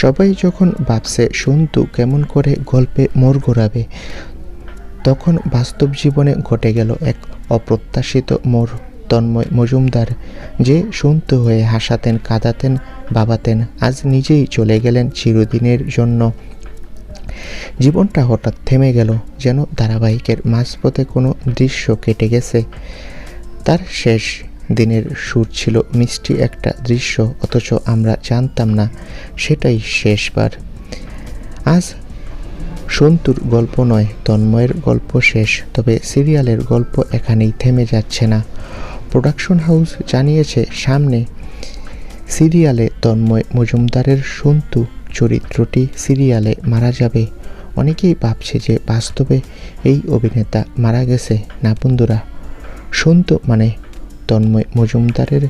সবাই যখন ভাবছে, সন্তু কেমন করে গল্পে মোর ঘোরাবে? তখন বাস্তব জীবনে ঘটে গেল এক অপ্রত্যাশিত মোর তন্ময় মজুমদার, যে সন্তু হয়ে হাসাতেন, কাঁদাতেন, বাবাতেন, আজ নিজেই চলে গেলেন চিরদিনের জন্য। জীবনটা হঠাৎ থেমে গেল, যেন ধারাবাহিকের মাঝপথে কোনো দৃশ্য কেটে গেছে। তার শেষ দিনের সুর ছিল মিষ্টি একটা দৃশ্য, অথচ আমরা জানতাম না, সেটাই শেষবার। আজ সন্তুর গল্প নয়, তন্ময়ের গল্প শেষ, তবে সিরিয়ালের গল্প এখানেই থেমে যাচ্ছে না। প্রোডাকশন হাউস জানিয়েছে, সামনে সিরিয়ালে তন্ময় মজুমদারের সন্তু চরিত্রটি সিরিয়ালে মারা যাবে। অনেকেই ভাবছে যে বাস্তবে এই অভিনেতা মারা গেছে। না বন্ধুরা, সন্তু মানে তন্ময় মজুমদারের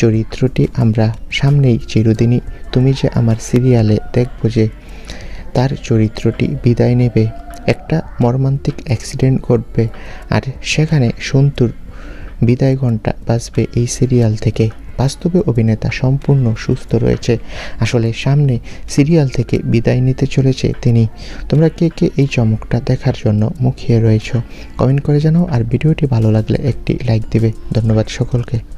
চরিত্রটি আমরা সামনেই চিরদিনই তুমি যে আমার সিরিয়ালে দেখব যে তার চরিত্রটি বিদায় নেবে, একটা মর্মান্তিক অ্যাক্সিডেন্ট ঘটবে, আর সেখানে সন্তুর বিদায় ঘণ্টা বাজবে এই সিরিয়াল থেকে। বাস্তবে অভিনেতা সম্পূর্ণ সুস্থ রয়েছে। আসলে সামনে সিরিয়াল থেকে বিদায় নিতে চলেছে তিনি। তোমরা কে কে এই চমকটা দেখার জন্য মুখিয়ে রয়েছ? কমেন্ট করে জানাও আর ভিডিওটি ভালো লাগলে একটি লাইক দিবে। ধন্যবাদ সকলকে।